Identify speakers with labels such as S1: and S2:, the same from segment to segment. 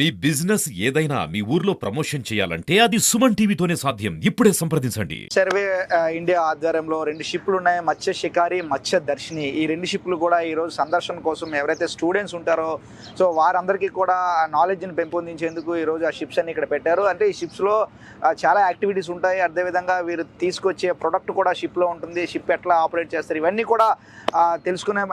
S1: మీ business ఏదైనా మీ ఊర్లో promotion చేయాలంటే అది సుమన్ టీవీతోనే సాధ్యం. ఇప్పుడే సంప్రదించండి.
S2: సర్వే ఇండియా ఆధ్వర్యంలో రెండు షిప్లు ఉన్నాయి. మత్స్య షికారి మత్స్య దర్శిని. ఈ రెండు షిప్లు కూడా ఈరోజు సందర్శన కోసం ఎవరైతే స్టూడెంట్స్ ఉంటారో సో వారందరికీ కూడా నాలెడ్జ్ని పెంపొందించేందుకు ఈరోజు ఆ షిప్స్ అన్ని ఇక్కడ పెట్టారు. అంటే ఈ షిప్స్లో చాలా యాక్టివిటీస్ ఉంటాయి. అదేవిధంగా వీరు తీసుకొచ్చే ప్రొడక్ట్ కూడా షిప్లో ఉంటుంది. షిప్ ఎట్లా ఆపరేట్ చేస్తారు? ఇవన్నీ కూడా తెలుసుకునే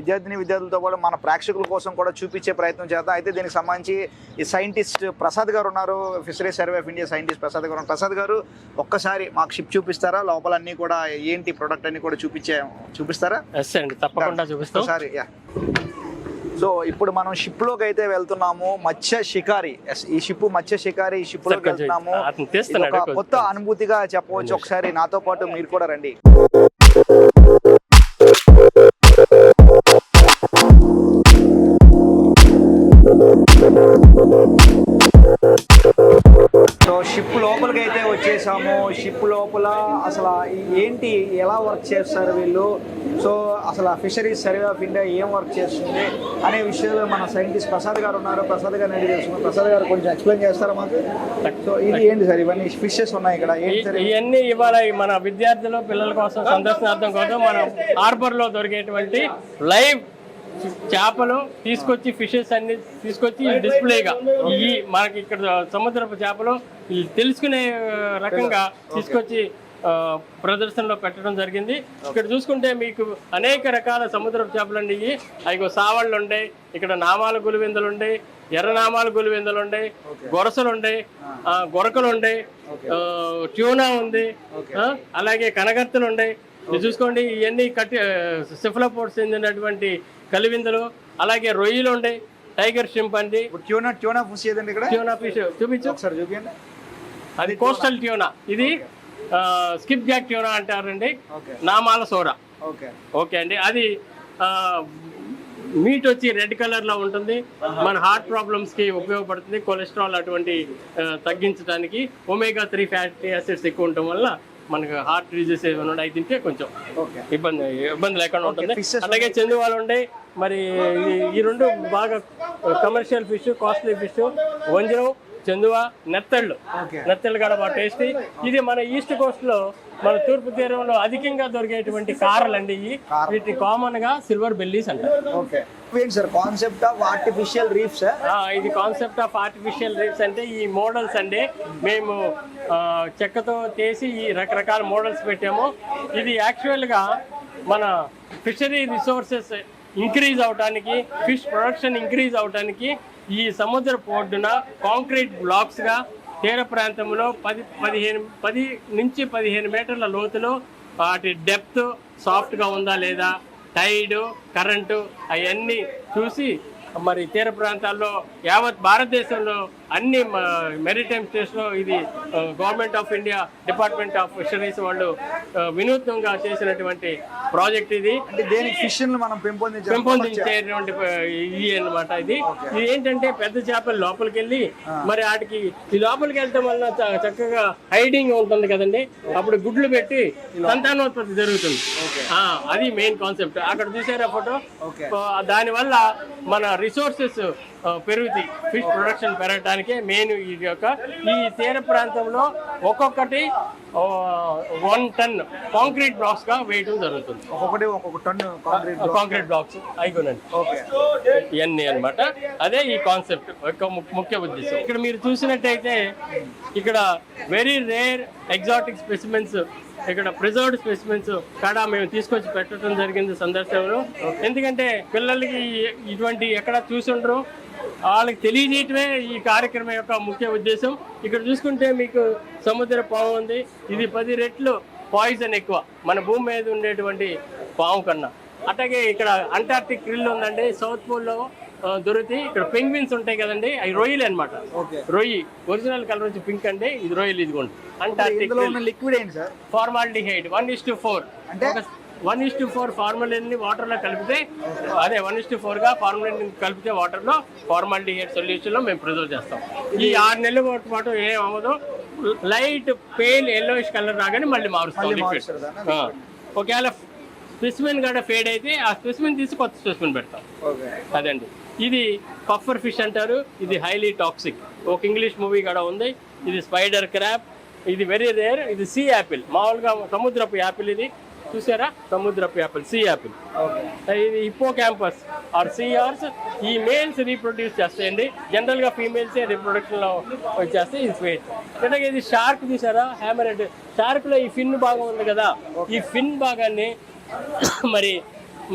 S2: విద్యార్థిని విద్యార్థులతో పాటు మన ప్రేక్షకుల కోసం కూడా చూపించే ప్రయత్నం చేద్దాం. అయితే దీనికి సంబంధించి ఈ సైంటిస్ట్ ప్రసాద్ గారు ఉన్నారు. Fishery survey of India scientist Prasad గారు. ప్రసాద్ గారు ఒక్కసారి మాకు షిప్ చూపిస్తారా? లోపల అన్ని కూడా ఏంటి ప్రొడక్ట్ అన్ని కూడా చూపించే చూపిస్తారా?
S3: ఎస్ అండి. తప్పకుండా చూపిస్తాం.
S2: ఒకసారి యా. సో ఇప్పుడు మనం షిప్లోకి అయితే వెళ్తున్నాము మత్స్య షికారి. ఈ షిప్ మత్స్య షికారి ఈ
S3: షిప్లోకి
S2: వెళ్తున్నాము. కొత్త అనుభూతిగా చెప్పవచ్చు. ఒకసారి నాతో పాటు మీరు కూడా రండి. వచ్చేసాము షిప్ లోపల అసలు ఏంటి ఎలా వర్క్ చేస్తారు వీళ్ళు? సో అసలు ఫిషరీస్ సర్వే ఆఫ్ ఇండియా ఏం వర్క్ చేస్తుంది అనే విషయాలు మన సైంటిస్ట్ ప్రసాద్ గారు ఉన్నారు. ప్రసాద్ గారిని అడిగి తెలుసుకున్నాం ప్రసాద్ గారు కొంచెం ఎక్స్ప్లెయిన్ చేస్తారా మాకు? సో ఇది ఏంటి సార్? ఇవన్నీ ఫిషెస్ ఉన్నాయి ఇక్కడ?
S3: ఇవన్నీ ఇవాళ మన విద్యార్థులు పిల్లల కోసం సందర్శనార్థం కోసం మనం హార్బర్లో దొరికేటువంటి లైవ్ చేపలు తీసుకొచ్చి ఫిషెస్ అన్ని తీసుకొచ్చి డిస్ప్లేగా ఈ మనకి ఇక్కడ సముద్రపు చేపలు తెలుసుకునే రకంగా తీసుకొచ్చి ప్రదర్శనలో పెట్టడం జరిగింది. ఇక్కడ చూసుకుంటే మీకు అనేక రకాల సముద్రపు చేపలు అండి ఇవి. అవి సావళ్ళు ఉండే ఇక్కడ నామాల గులివిందలు ఉండే ఎర్రనామాల గులివిందలు ఉండే గొరసలు ఉండే ఆ, గొరకలు ఉండే ఆ, ట్యూనా ఉంది అలాగే కనగర్తలు ఉండే ఇది చూసుకోండి ఇవన్నీ కట్టి సిఫ్లపోర్ట్స్ చెందినటువంటి కలివిందలు అలాగే రొయ్యలు ఉండే టైగర్ షింప్ అండి
S2: ట్యూనా ట్యూనా ఫిష్ ఏదండి ఇక్కడ?
S3: ట్యూనా ఫిష్ చూపించు.
S2: ఒకసారి చూపించండి
S3: అది కోస్టల్ ట్యూనా ఇది స్కిప్ జాక్ ట్యూనా అంటారండి. నామాల సోరా.
S2: ఓకే
S3: ఓకే అండి. అది మీట్ వచ్చి రెడ్ కలర్లో ఉంటుంది మన హార్ట్ ప్రాబ్లమ్స్కి ఉపయోగపడుతుంది. కొలెస్ట్రాల్ అటువంటి తగ్గించడానికి. ఒమేగా త్రీ ఫ్యాటీ యాసిడ్స్ ఎక్కువ ఉండటం వల్ల మనకు హార్ట్ డిజీస్ ఏమైనా ఉన్నాయి తింటే కొంచెం
S2: ఓకే
S3: ఇబ్బంది ఇబ్బంది లేకుండా ఉంటుంది. అలాగే చందువాలు ఉండే మరి ఈ- ఈ రెండు బాగా కమర్షియల్ ఫిష్ కాస్ట్లీ ఫిష్ వంజరం చందువ నెత్తళ్ళు.
S2: ఓకే.
S3: నెత్తళ్ళు కూడా బాగా టేస్టీ. ఇది మన ఈస్ట్ కోస్ట్లో మన తూర్పు తీరంలో అధికంగా దొరికేటువంటి కారలు అండి వీటి కామన్గా సిల్వర్ బెల్లీస్ అంటారు.
S2: కాన్సెప్ట్ ఆఫ్ ఆర్టిఫిషియల్ రీఫ్స్
S3: ఇది కాన్సెప్ట్ ఆఫ్ ఆర్టిఫిషియల్ రీఫ్స్ అంటే ఈ మోడల్స్ అండి. మేము చెక్కతో చేసి ఈ రకరకాల మోడల్స్ పెట్టాము. ఇది యాక్చువల్గా మన ఫిషరీ రిసోర్సెస్ ఇంక్రీజ్ అవడానికి ఫిష్ ప్రొడక్షన్ ఇంక్రీజ్ అవడానికి ఈ సముద్ర ఒడ్డున కాంక్రీట్ బ్లాక్స్గా తీర ప్రాంతంలో పది పదిహేను పది నుంచి పదిహేను మీటర్ల లోతులో వాటి డెప్త్ సాఫ్ట్గా ఉందా లేదా టైడ్ కరెంటు అవన్నీ చూసి మరి తీర ప్రాంతాల్లో యావత్ భారతదేశంలో అన్ని మెరిటైమ్ స్టేట్స్లో ఇది government of India department of fisheries వాళ్ళు వినూత్నంగా చేసినటువంటి ప్రాజెక్ట్ ఇది.
S2: అంటే దేనికి ఫిష్ మనం
S3: పెంపొందించేటువంటి ఇది అన్నమాట ఇది. ఇది ఏంటంటే పెద్ద చేపలు లోపలికి వెళ్ళి మరి వాటికి ఈ లోపలికి వెళ్ళటం వల్ల చక్కగా హైడింగ్ ఉంటుంది కదండి. అప్పుడు గుడ్లు పెట్టి సంతానోత్పత్తి జరుగుతుంది. ఆ, అది మెయిన్ కాన్సెప్ట్ అక్కడ చూసారా ఫోటో దానివల్ల మన రిసోర్సెస్ పెరుగుతాయి. ఫిష్ ప్రొడక్షన్ పెరగడానికే మెయిన్ ఇది యొక్క ఈ తీర ప్రాంతంలో ఒక్కొక్కటి వన్ టన్ కాంక్రీట్ బ్లాక్స్గా వేయడం జరుగుతుంది.
S2: ఒక్కొక్కటి ఒక్కొక్క టన్ను కాంక్రీట్
S3: కాంక్రీట్ బ్లాక్స్ అయిపోయినండి ఇవన్నీ అన్నమాట. అదే ఈ కాన్సెప్ట్ యొక్క ముఖ్య ఉద్దేశం. ఇక్కడ మీరు చూసినట్టయితే ఇక్కడ వెరీ రేర్ ఎగ్జాటిక్ స్పెసిమెన్స్ ఇక్కడ ప్రిజర్వ్డ్ స్పెసిమెన్స్ కాడ మేము తీసుకొచ్చి పెట్టడం జరిగింది సందర్శనలో. ఎందుకంటే పిల్లలకి ఇటువంటి ఎక్కడ చూసి ఉండరు వాళ్ళకి తెలియజేయటమే ఈ కార్యక్రమం యొక్క ముఖ్య ఉద్దేశం. ఇక్కడ చూసుకుంటే మీకు సముద్ర పాము ఉంది. ఇది పది రెట్లు పాయిజన్ ఎక్కువ. మన భూమి మీద ఉండేటువంటి పాము కన్నా. అట్లాగే ఇక్కడ అంటార్టిక్ క్రిల్ ఉందండి. సౌత్ పోల్లో దొరుకుతాయి ఇక్కడ పెంగ్విన్స్ ఉంటాయి కదండి. అవి రొయ్యలు అన్నమాట.
S2: ఓకే.
S3: రొయ్యి. ఒరిజినల్ కలర్ వచ్చి పింక్ అండి. ఇది రొయ్యలు ఇదిగోండి. అంటార్టిక్
S2: లిక్విడ్ ఏంటి sir?
S3: Formaldehyde. One is two four.
S2: అంటే?
S3: వన్ ఇస్ టు ఫోర్ ఫార్మాలిన్ని వాటర్లో కలిపితే అదే వన్ ఇస్ టు ఫోర్గా ఫార్మాలిన్ కలిపితే వాటర్లో ఫార్మాలిడిహైడ్ సొల్యూషన్లో మేము ప్రిజర్వ్ చేస్తాం. ఈ ఆరు నెలల పాటు- ఏం అవ్వదు. లైట్ పేల్ ఎల్లోయిష్ కలర్ రాగానే మళ్ళీ మారుస్తాం లిక్విడ్? ఒకవేళ స్పెసిమెన్ కూడా ఫేడ్ అయితే ఆ స్పెసిమెన్ తీసి కొత్త స్పెసిమెన్ పెడతాం.
S2: ఓకే.
S3: అదండి. ఇది పఫర్ ఫిష్ అంటారు. ఇది హైలీ టాక్సిక్. ఒక ఇంగ్లీష్ మూవీ కూడా ఉంది. ఇది స్పైడర్ క్రాప్. ఇది వెరీ రేర్. ఇది సీ యాపిల్. మామూలుగా సముద్రపు యాపిల్ ఇది. చూసారా? సముద్రపు యాపిల్ సీ యాపిల్. ఇది హిప్పో క్యాంపస్ ఆర్ సిఆర్స్ ఈ మేల్స్ రీప్రొడ్యూస్ చేస్తాయండి. జనరల్గా ఫీమేల్స్ రీప్రొడక్షన్లో వచ్చేస్తే ఇది స్వీట్ అలాగే ఇది షార్క్ చూసారా? హ్యామరెడ్ షార్క్లో ఈ ఫిన్ భాగం ఉంది కదా. ఈ ఫిన్ భాగాన్ని మరి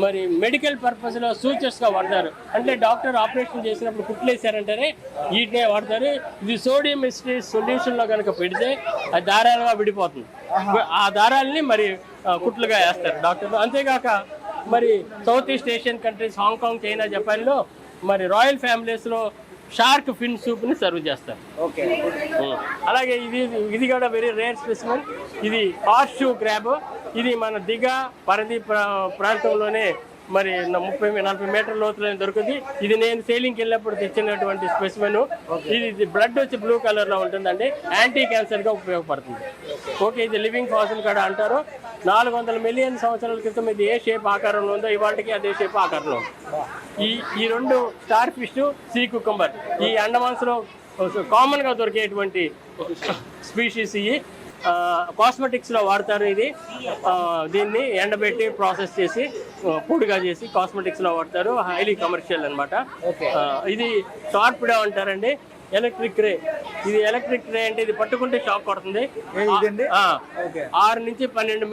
S3: మరి మెడికల్ పర్పస్లో సూచర్స్గా వాడతారు. అంటే డాక్టర్ ఆపరేషన్ చేసినప్పుడు కుట్లేసారంటేనే వీటినే వాడతారు. ఇది సోడియం ఎస్టేట్ సొల్యూషన్లో కనుక పెడితే అది దారాలుగా విడిపోతుంది. ఆ దారాలని మరి కుట్లుగా వేస్తారు డాక్టర్లు. అంతేగాక మరి south east Asian countries Hong Kong China జపాన్లో మరి రాయల్ ఫ్యామిలీస్లో షార్క్ ఫిన్ సూప్ని సర్వ్ చేస్తారు.
S2: ఓకే.
S3: అలాగే ఇది ఇది కూడా వెరీ రేర్ స్పెసిమన్ ఇది హార్స్ షూ క్రాబ్. ఇది మన దిగ పరది ప్రా- ప్రాంతంలోనే మరి ముప్పై నలభై మీటర్ల లోతులో దొరుకుతుంది. ఇది నేను సేలింగ్కి వెళ్ళినప్పుడు తెచ్చినటువంటి స్పెసిమెన్ ఇది బ్లడ్ వచ్చి బ్లూ కలర్లో ఉంటుందండి. యాంటీ క్యాన్సర్గా ఉపయోగపడుతుంది. ఓకే ఇది లివింగ్ ఫాసిల్ కూడా అంటారు. నాలుగు వందల మిలియన్ సంవత్సరాల క్రితం ఇది ఏ షేప్ ఆకారంలో ఉందో ఇవాళకి అదే షేప్ ఆకారంలో ఈ ఈ రెండు స్టార్ ఫిష్ సీ కుకంబర్ ఈ అండమాన్స్లో కామన్గా దొరికేటువంటి స్పీషీస్ ఇవి కాస్మెటిక్స్లో వాడతారు ఇది. దీన్ని ఎండబెట్టి ప్రాసెస్ చేసి పొడిగా చేసి కాస్మెటిక్స్లో వాడతారు. హైలీ కమర్షియల్ అనమాట ఇది టార్పిడో అంటారండి ఎలక్ట్రిక్ రే ఇది ఎలక్ట్రిక్ రే అంటే ఇది పట్టుకుంటే షాక్ కొడుతుంది. ఆరు నుంచి పన్నెండు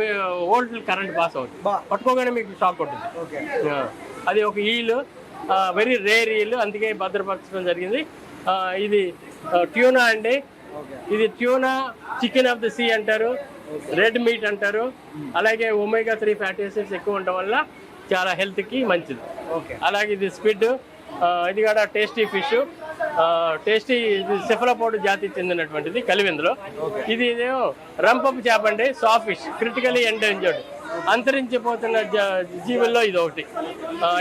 S3: వోల్ట్ కరెంట్ పాస్ అవుతుంది. పట్టుకోగానే మీకు షాక్ కొడుతుంది. అది ఒక ఈలు వెరీ రేర్ ఈలు అందుకే భద్రపరచడం జరిగింది. ఇది ట్యూనా అండి. ఇది tuna chicken of the sea అంటారు రెడ్ మీట్ అంటారు. అలాగే ఒమేగా త్రీ ఫ్యాటీ యాసిడ్స్ ఎక్కువ ఉండడం వల్ల చాలా హెల్త్కి మంచిది.
S2: ఓకే.
S3: అలాగే ఇది స్క్విడ్ ఇది కూడా టేస్టీ ఫిష్ టేస్టీ ఇది సెఫలపోడు జాతికి చెందినటువంటిది కలివిందులో. ఇది ఇదేమో రంపపు చేప అండి సాఫ్ ఫిష్ క్రిటికలీ ఎండేంజర్డ్ అంతరించిపోతున్న జీవుల్లో ఇది ఒకటి.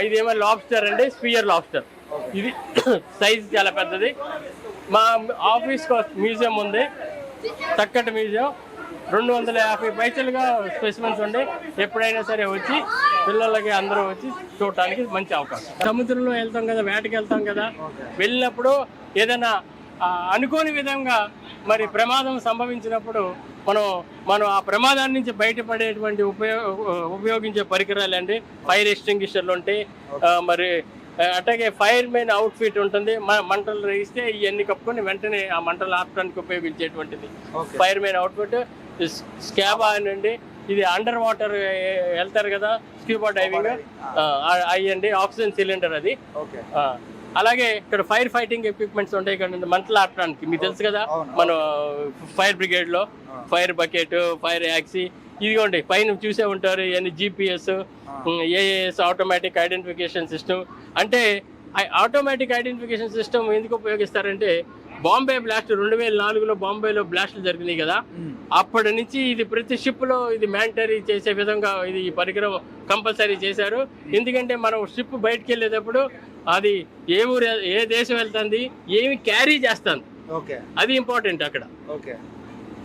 S3: ఇదేమో లాబ్స్టర్ అండి స్పియర్ లాబ్స్టర్ ఇది సైజ్ చాలా పెద్దది. మా ఆఫీస్ మ్యూజియం ఉంది. చక్కటి మ్యూజియం. రెండు వందల యాభై పైసలుగా స్పెసిమెన్స్ ఉండి. ఎప్పుడైనా సరే వచ్చి పిల్లలకి అందరూ వచ్చి చూడటానికి మంచి అవకాశం. సముద్రంలో వెళ్తాం కదా వేటకి వెళ్తాం కదా. వెళ్ళినప్పుడు ఏదైనా అనుకోని విధంగా మరి ప్రమాదం సంభవించినప్పుడు మనం మనం ఆ ప్రమాదాన్ని నుంచి బయటపడేటువంటి ఉపయోగ ఉపయోగించే పరికరాలు అండి ఫైర్ ఎక్స్టింగ్విషర్లు ఉంటాయి. మరి అట్లాగే ఫైర్ మెయిన్ అవుట్ ఫిట్ ఉంటుంది. మంటలు రేగిస్తే ఇవన్నీ కప్పుకొని వెంటనే ఆ మంటలు ఆపడానికి ఉపయోగించేటువంటిది. Fire main outfit scuba అనండి. ఇది అండర్ వాటర్ వెళ్తారు కదా స్క్యూబా డైవింగ్. అయ్యండి ఆక్సిజన్ సిలిండర్ అది. అలాగే ఇక్కడ ఫైర్ ఫైటింగ్ ఎక్విప్మెంట్స్ ఉంటాయి ఇక్కడ మంటలు ఆపడానికి. మీకు తెలుసు కదా. మన ఫైర్ బ్రిగేడ్లో ఫైర్ బకెట్ ఫైర్ యాక్సీ ఇదిగోండి పైన చూసే ఉంటారు ఇవన్నీ GPS AAS automatic identification system అంటే ఆటోమేటిక్ ఐడెంటిఫికేషన్ సిస్టమ్ ఎందుకు ఉపయోగిస్తారంటే బాంబే బ్లాస్ట్ రెండు వేల నాలుగులో బాంబేలో బ్లాస్ట్లు జరిగినాయి కదా. అప్పటి నుంచి ఇది ప్రతి షిప్లో ఇది మ్యాండటరీ చేసే విధంగా ఇది ఈ పరికరం కంపల్సరీ చేశారు. ఎందుకంటే మనం షిప్ బయటకు వెళ్ళేటప్పుడు అది ఏ ఊరు ఏ దేశం వెళ్తుంది ఏమి క్యారీ చేస్తుంది.
S2: ఓకే.
S3: అది ఇంపార్టెంట్ అక్కడ.
S2: ఓకే.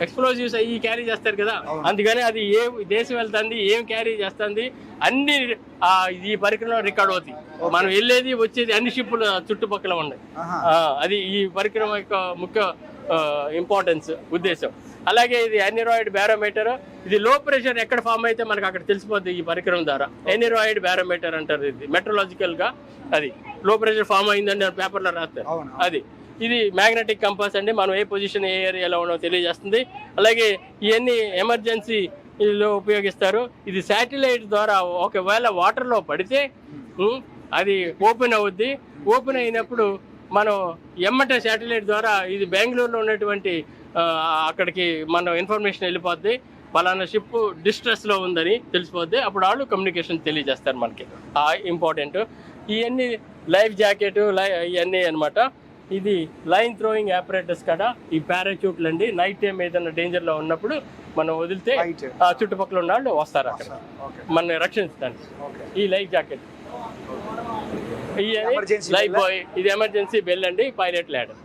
S3: ఎక్స్ప్లోజివ్స్ అయ్యి క్యారీ చేస్తారు కదా. అందుకని అది ఏ దేశం వెళ్తుంది ఏం క్యారీ చేస్తుంది అన్ని ఈ పరికరంలో రికార్డ్ అవుతాయి. మనం వెళ్ళేది వచ్చేది అన్ని షిప్పులు చుట్టుపక్కల ఉన్నాయి. అది ఈ పరికరం యొక్క ముఖ్య ఇంపార్టెన్స్ ఉద్దేశం. అలాగే ఇది ఎనిరాయిడ్ బ్యారోమీటర్ ఇది లో ప్రెషర్ ఎక్కడ ఫామ్ అయితే మనకు అక్కడ తెలిసిపోద్ది ఈ పరికరం ద్వారా. ఎనిరాయిడ్ బ్యారోమీటర్ అంటారు ఇది మెట్రలాజికల్గా అది. లో ప్రెషర్ ఫామ్ అయిందని పేపర్లో రాస్తారు అది. ఇది మ్యాగ్నెటిక్ కంపాస్ అండి. మనం ఏ పొజిషన్ ఏ ఏరియాలో ఉన్నో తెలియజేస్తుంది. అలాగే ఇవన్నీ ఎమర్జెన్సీ లో ఉపయోగిస్తారు. ఇది శాటిలైట్ ద్వారా ఒకవేళ వాటర్లో పడితే అది ఓపెన్ అవుద్ది. ఓపెన్ అయినప్పుడు మనం ఎమ్మట శాటిలైట్ ద్వారా ఇది బెంగళూరులో ఉన్నటువంటి అక్కడికి మన ఇన్ఫర్మేషన్ వెళ్ళిపోద్ది. పలానా షిప్ డిస్ట్రెస్లో ఉందని తెలిసిపోద్ది. అప్పుడు వాళ్ళు కమ్యూనికేషన్ తెలియజేస్తారు మనకి. ఇంపార్టెంట్. ఇవన్నీ లైఫ్ జాకెట్ ఇవన్నీ అనమాట ఇది లైన్ థ్రోయింగ్ ఆపరేటర్స్ కదా. ఈ పారాచూట్లు అండి. నైట్ టైం ఏదైనా డేంజర్లో ఉన్నప్పుడు మనం వదిలితే. ఆ చుట్టుపక్కల ఉన్న వాళ్ళు వస్తారు అక్కడ. మన రక్షించడానికి. ఈ లైఫ్ జాకెట్ లైఫ్? బాయ్ ఇది ఎమర్జెన్సీ బెల్ అండి. పైలట్ ల్యాడర్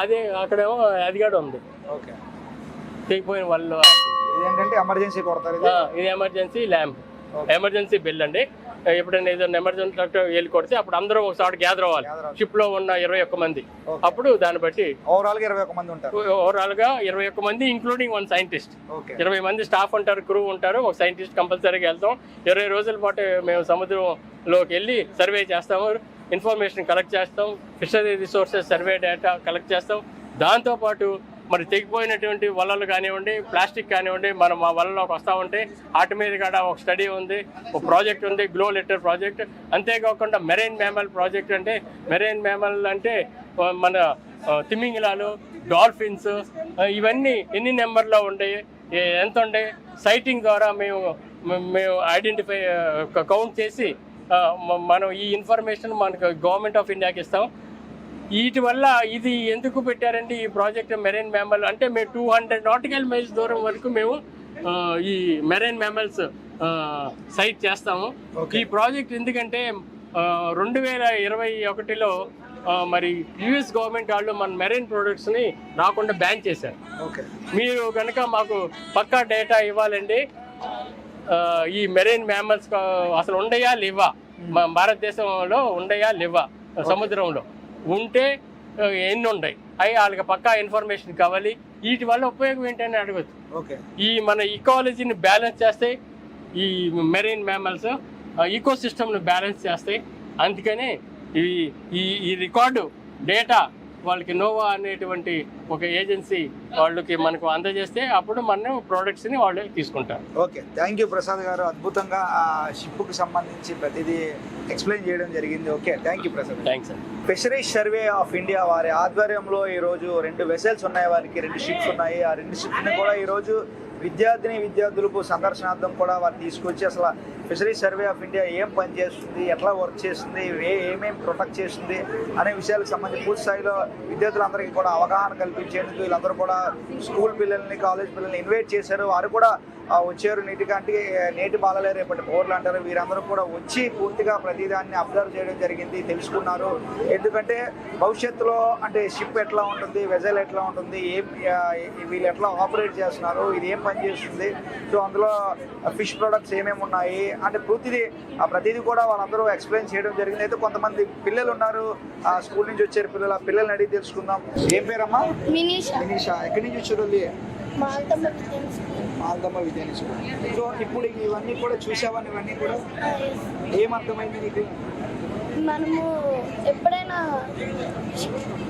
S3: అదే అక్కడేమో అది కూడా ఉంది.
S2: ఓకే
S3: తెగిపోయిన వాళ్ళు.
S2: ఇది?
S3: ఎమర్జెన్సీ ల్యాంప్ ఎమర్జెన్సీ బెల్ అండి. ఎప్పుడైనా ఏదైనా ఎమర్జెన్సీ వెళ్ళి కొడితే అప్పుడు అందరూ ఒకసారి గ్యాదర్ అవ్వాలి. షిప్లో ఉన్న ఇరవై ఒక్క మంది. అప్పుడు దాన్ని బట్టి
S2: ఓవరాల్గా ఇరవై ఒక మంది ఉంటారు.
S3: ఓవరాల్గా ఇరవై ఒక్క మంది ఇంక్లూడింగ్ వన్ సైంటిస్ట్ ఇరవై మంది స్టాఫ్ ఉంటారు క్రూ ఉంటారు ఒక సైంటిస్ట్ కంపల్సరీగా వెళ్తాం. ఇరవై రోజుల పాటు మేము సముద్రంలోకి వెళ్ళి సర్వే చేస్తాము ఇన్ఫర్మేషన్ కలెక్ట్ చేస్తాం fishery resources survey data collect చేస్తాం. దాంతోపాటు మరి తెగిపోయినటువంటి వలలు కానివ్వండి ప్లాస్టిక్ కానివ్వండి మనం మా వలలోకి వస్తూ ఉంటే వాటి మీద కూడా ఒక స్టడీ ఉంది ఒక ప్రాజెక్ట్ ఉంది గ్లో లెటర్ ప్రాజెక్ట్. అంతేకాకుండా మెరైన్ మ్యామల్ ప్రాజెక్ట్ అంటే మెరైన్ మ్యామల్ అంటే మన తిమింగిలాలు డాల్ఫిన్స్ ఇవన్నీ ఎన్ని నెంబర్లో ఉంటాయి ఎంత ఉండే సైటింగ్ ద్వారా మేము మేము ఐడెంటిఫై కౌంట్ చేసి మనం ఈ ఇన్ఫర్మేషన్ మనకు గవర్నమెంట్ ఆఫ్ ఇండియాకి ఇస్తాం. వీటి వల్ల ఇది ఎందుకు పెట్టారంటే ఈ ప్రాజెక్ట్ మెరైన్ మ్యామల్ అంటే మేము టూ హండ్రెడ్ నాటికల్ మైల్స్ దూరం వరకు మేము ఈ మెరైన్ మ్యామల్స్ సైట్ చేస్తాము. ఈ ప్రాజెక్ట్ ఎందుకంటే రెండు వేల ఇరవై ఒకటిలో మరి యుఎస్ గవర్నమెంట్ వాళ్ళు మన మెరైన్ ప్రొడక్ట్స్ని రాకుండా బ్యాన్ చేశారు.
S2: ఓకే.
S3: మీరు కనుక మాకు పక్కా డేటా ఇవ్వాలండి. ఈ మెరైన్ మ్యామల్స్ అసలు ఉండయా లేవా? భారతదేశంలో ఉండయా లేవా? సముద్రంలో. ఉంటే ఎన్ని ఉన్నాయి అవి వాళ్ళకి పక్కా ఇన్ఫర్మేషన్ కావాలి. వీటి వల్ల ఉపయోగం ఏంటని అడగచ్చు.
S2: ఓకే.
S3: ఈ మన ఈకాలజీని బ్యాలెన్స్ చేస్తాయి ఈ మెరైన్ మ్యామల్స్ ఈకో సిస్టమ్ను బ్యాలెన్స్ చేస్తాయి అందుకని ఈ ఈ రికార్డు డేటా వాళ్ళకి నోవా అనేటువంటి ఒక ఏజెన్సీ వాళ్ళకి మనకు అందజేస్తే అప్పుడు మనం ప్రోడక్ట్స్ని వాళ్ళు తీసుకుంటారు.
S2: ఓకే థ్యాంక్ యూ ప్రసాద్ గారు. అద్భుతంగా ఆ షిప్కి సంబంధించి ప్రతిదీ ఎక్స్ప్లెయిన్ చేయడం జరిగింది. Okay thank you Prasad
S3: thanks అండి
S2: ఫిషరీస్ సర్వే ఆఫ్ ఇండియా వారి ఆధ్వర్యంలో ఈ రోజు రెండు వెసల్స్ ఉన్నాయి. వారికి రెండు షిప్స్ ఉన్నాయి. ఆ రెండు షిప్స్ని కూడా ఈ రోజు విద్యార్థిని విద్యార్థులకు సందర్శనార్థం కూడా వారు తీసుకొచ్చి అసలు ఫిషరీస్ సర్వే ఆఫ్ ఇండియా ఏం పనిచేస్తుంది ఎట్లా వర్క్ చేస్తుంది? ఏ ఏమేమి ప్రొటెక్ట్ చేస్తుంది? అనే విషయాలకు సంబంధించి పూర్తి స్థాయిలో విద్యార్థులందరికీ కూడా అవగాహన కల్పించేందుకు వీళ్ళందరూ కూడా స్కూల్ పిల్లల్ని కాలేజ్ పిల్లల్ని ఇన్వైట్ చేశారు. వారు కూడా వచ్చారు నీటిగా అంటే నేటి బాలలే రేపటి పౌరులు అంటారు. వీరందరూ కూడా వచ్చి పూర్తిగా ప్రతిదాన్ని అబ్జర్వ్ చేయడం జరిగింది తెలుసుకున్నారు. ఎందుకంటే భవిష్యత్తులో అంటే షిప్ ఎట్లా ఉంటుంది వెజల్ ఎట్లా ఉంటుంది ఏం వీళ్ళు ఎట్లా ఆపరేట్ చేస్తున్నారు ఇది ఏం పనిచేస్తుంది సో అందులో ఫిష్ ప్రొడక్ట్స్ ఏమేమి ఉన్నాయి? అంటే ప్రతిదీ ఆ ప్రతిదీ కూడా వాళ్ళందరూ ఎక్స్ప్లెయిన్ చేయడం జరిగింది. అయితే కొంతమంది పిల్లలు ఉన్నారు ఆ స్కూల్ నుంచి వచ్చారు పిల్లలు ఆ పిల్లల్ని అడిగి తెలుసుకుందాం. ఏం పేరమ్మా?
S4: మినీషా.
S2: ఎక్కడి నుంచి వచ్చారు మాల్దమ్మ విద్యాని సో ఇప్పుడు ఇవన్నీ కూడా చూసావా ఇవన్నీ కూడా? ఏమర్థమైంది నీకు?
S4: మనము ఎప్పుడైనా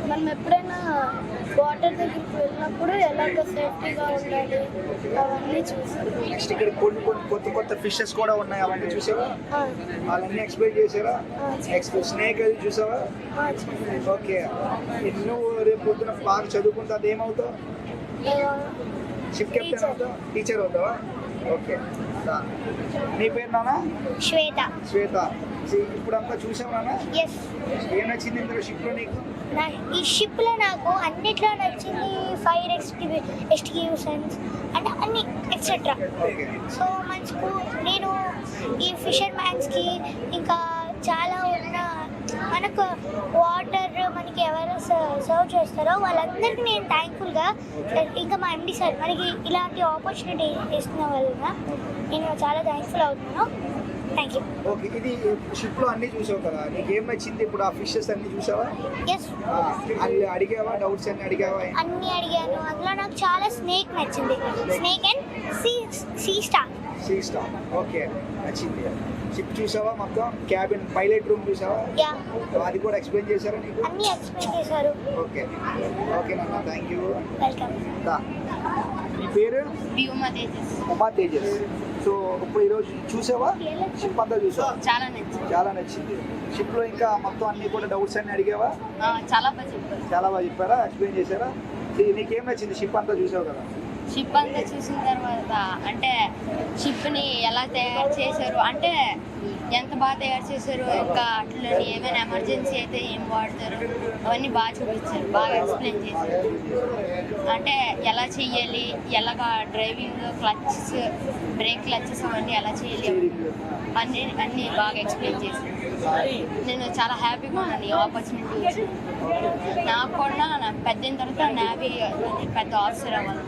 S4: మనం ఎప్పుడైనా వాటర్ దగ్గరికి వెళ్ళినప్పుడు ఎలాగ సేఫ్టీగా ఉండాలి అవన్నీ చూసాం.
S2: నెక్స్ట్ ఇక్కడ కొన్ని కొన్ని కొత్త కొత్త ఫిషెస్ కూడా ఉన్నాయి అవన్నీ చూసావా? వాళ్ళన్నీ ఎక్స్ప్లెయిన్ చేసారా నెక్స్ట్ స్నేక్ అది చూసావా. ఓకే. నువ్వు రేపు పొద్దున బాగా చదువుకుంటే అది ఏమవుతావు
S4: ఆ,
S2: షిప్ కెప్టెన్. అవుతావు? టీచర్ అవుతావా? ఓకే. దా. నీ పేరు నానా
S4: శ్వేత.
S2: శ్వేత. ఇప్పుడంతా చూసావు నానా
S4: ఎస్
S2: ఏం నచ్చింది ఇందులో షిప్లో నీకు?
S4: నా ఈ షిప్లో నాకు అన్నిట్లో నచ్చింది ఫైర్ ఎక్స్టివి ఎస్టిక్యూషన్స్ అంటే అన్ని ఎక్సెట్రా సో మనకు నేను ఈ ఫిషర్ మ్యాన్స్కి ఇంకా చాలా ఉన్న మనకు వాటర్ మనకి ఎవరు సర్వ్ చేస్తారో వాళ్ళందరికీ నేను థ్యాంక్ఫుల్గా ఇంకా మా ఎండి సార్ మనకి ఇలాంటి ఆపర్చునిటీ ఇస్తున్న వలన నేను చాలా థ్యాంక్ఫుల్ అవుతున్నాను. థ్యాంక్ యూ
S2: ఓకే ఇది షిప్లో అన్ని చూసావు కదా నీకు ఏం నచ్చింది ఇప్పుడు ఆ ఫిషెస్ అన్ని చూసావా?
S4: ఎస్
S2: అన్ని అడిగావా డౌట్స్ అన్ని అడిగావా?
S4: అన్నీ అడిగాను. అందులో నాకు చాలా స్నేక్ నచ్చింది. Snake and sea sea star
S2: sea star okay నచ్చింది. షిప్ చూసావా మొత్తం? క్యాబిన్ పైలట్ రూమ్ చూసావా?
S4: యా
S2: అది కూడా ఎక్స్ప్లెయిన్ చేశారా నీకు?
S4: అన్నీ ఎక్స్ప్లెయిన్ చేశారు.
S2: ఓకే ఓకే నాన్న థ్యాంక్ యూ
S4: వెల్కమ్
S2: నీ పేరు?
S5: వ్యూమా తేజస్.
S2: ఉమా తేజస్. సో ఇప్పుడు ఈరోజు చూసావా? షిప్ అంతా చూసావా?
S5: చాలా నచ్చింది.
S2: చాలా నచ్చింది. షిప్లో ఇంకా మొత్తం అన్ని కూడా డౌట్స్ అన్ని అడిగావా?
S5: చాలా బాగా చెప్పారు.
S2: చాలా బాగా చెప్పారా? ఎక్స్ప్లెయిన్ చేశారా? నీకేం నచ్చింది? షిప్ అంతా చూసావు కదా.
S5: షిప్ అంతా చూసిన తర్వాత అంటే షిప్ని ఎలా తయారు చేశారు? అంటే ఎంత బాగా తయారు చేశారు ఇంకా అట్లని ఏమైనా ఎమర్జెన్సీ అయితే ఏం వాడతారు అవన్నీ బాగా చూపించారు బాగా ఎక్స్ప్లెయిన్ చేశారు. అంటే ఎలా చెయ్యాలి ఎలాగా డ్రైవింగ్ క్లచ్స్ బ్రేక్ క్లచ్స్ అవన్నీ ఎలా చేయాలి అన్ని అన్నీ బాగా ఎక్స్ప్లెయిన్ చేశారు. నేను చాలా హ్యాపీగా ఉన్నాను ఈ ఆపర్చునిటీ వచ్చి నాకు కూడా నా పెద్ద తర్వాత నావీ పెద్ద ఆఫీసర్ అవ్వాలి.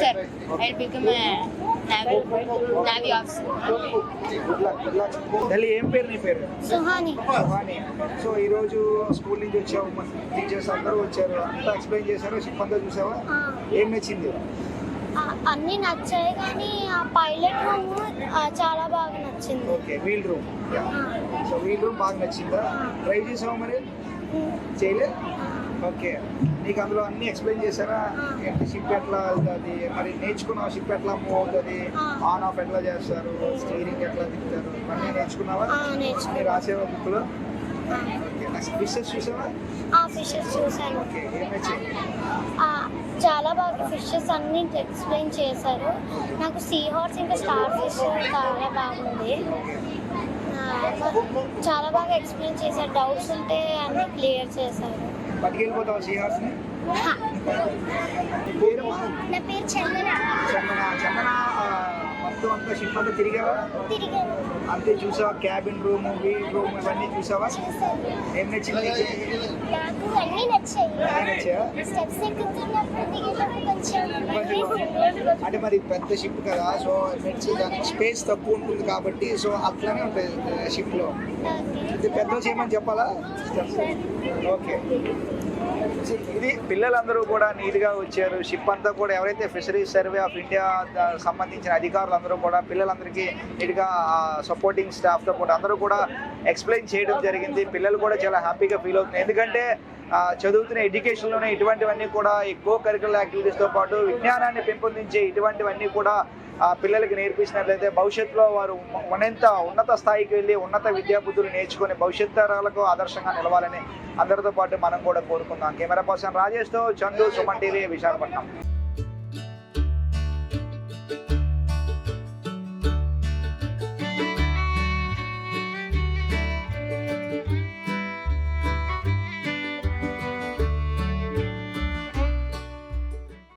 S5: Sir I become navy navy officer
S2: good luck good luck Delhi ఏం పేరు నీ పేరు?
S4: సుహాని.
S2: సుహాని. సో ఈరోజు స్కూల్ నుంచి వచ్చావు టీచర్స్ అందరూ వచ్చారు అంతా ఎక్స్ప్లెయిన్ చేశారు అంతా చూసావా? ఏం నచ్చింది?
S4: అన్నీ నచ్చాయి కానీ ఆ పైలట్ రూమ్ చాలా బాగా నచ్చింది.
S2: Okay wheel room so wheel room బాగా నచ్చిందా? డ్రైవ్ చేసావా మరి?
S4: ఉమ్,
S2: చేయలే ఓకే. నీకు అందులో అన్ని ఎక్స్ప్లెయిన్ చేశారా? షిప్ ఎట్లా వెళ్తుంది? మరి నేర్చుకున్నావు షిప్ ఎట్లా మూవ్ అవుతుంది. ఆన్ ఆఫ్ ఎట్లా చేస్తారు? స్టీరింగ్ ఎట్లా తిప్పుతారు? ఇవన్నీ నేర్చుకున్నావా. అన్ని రాసేవా బుక్లో ఓకే నెక్స్ట్ ఫిషెస్ చూసావా?
S4: ఫిషెస్ చూశాను.
S2: ఓకే ఏం నచ్చింది
S4: చాలా బాగా ఫిషెస్ అన్ని ఎక్స్ప్లెయిన్ చేశారు. నాకు సీ హార్స్ ఇంకా స్టార్ ఫిష్ చాలా బాగుంది చాలా బాగా ఎక్స్ప్లెయిన్ చేశారు. డౌట్స్ ఉంటే అన్ని క్లియర్ చేశారు. నా పేరు చందన.
S2: చందన. మొత్తం అంతా షిప్ అంతా తిరిగావా అంతే చూసావా? క్యాబిన్ రూమ్ వీల్ రూమ్ ఇవన్నీ చూసావా? ఏం నచ్చింది? నీకు?
S4: అన్నీ నచ్చాయి.
S2: అంటే మరి పెద్ద షిప్ కదా సో నెట్స్ దానికి స్పేస్ తక్కువ ఉంటుంది కాబట్టి సో అట్లానే ఉంటుంది షిప్లో. ఇది పెద్ద చేయమని చెప్పాలా? ఓకే. ఇది పిల్లలందరూ కూడా నీట్గా వచ్చారు. షిప్ అంతా కూడా ఎవరైతే ఫిషరీస్ సర్వే ఆఫ్ ఇండియా సంబంధించిన అధికారులందరూ కూడా పిల్లలందరికీ నీట్గా సపోర్టింగ్ స్టాఫ్తో కూడా అందరూ కూడా ఎక్స్ప్లెయిన్ చేయడం జరిగింది. పిల్లలు కూడా చాలా హ్యాపీగా ఫీల్ అవుతుంది ఎందుకంటే చదువుతున్న ఎడ్యుకేషన్లోనే ఇటువంటివన్నీ కూడా ఈ కో కరికులర్ యాక్టివిటీస్తో పాటు విజ్ఞానాన్ని పెంపొందించే ఇటువంటివన్నీ కూడా ఆ పిల్లలకి నేర్పించినట్లయితే భవిష్యత్తులో వారు మ- మరింత ఉన్నత స్థాయికి వెళ్ళి ఉన్నత విద్యాబుద్ధులు నేర్చుకుని భవిష్యత్ తరాలకు ఆదర్శంగా నిలవాలని అందరితో పాటు మనం కూడా కోరుకుందాం. కెమెరా పర్సన్ రాజేష్తో చందు సుమన్ టీవీ విశాఖపట్నం.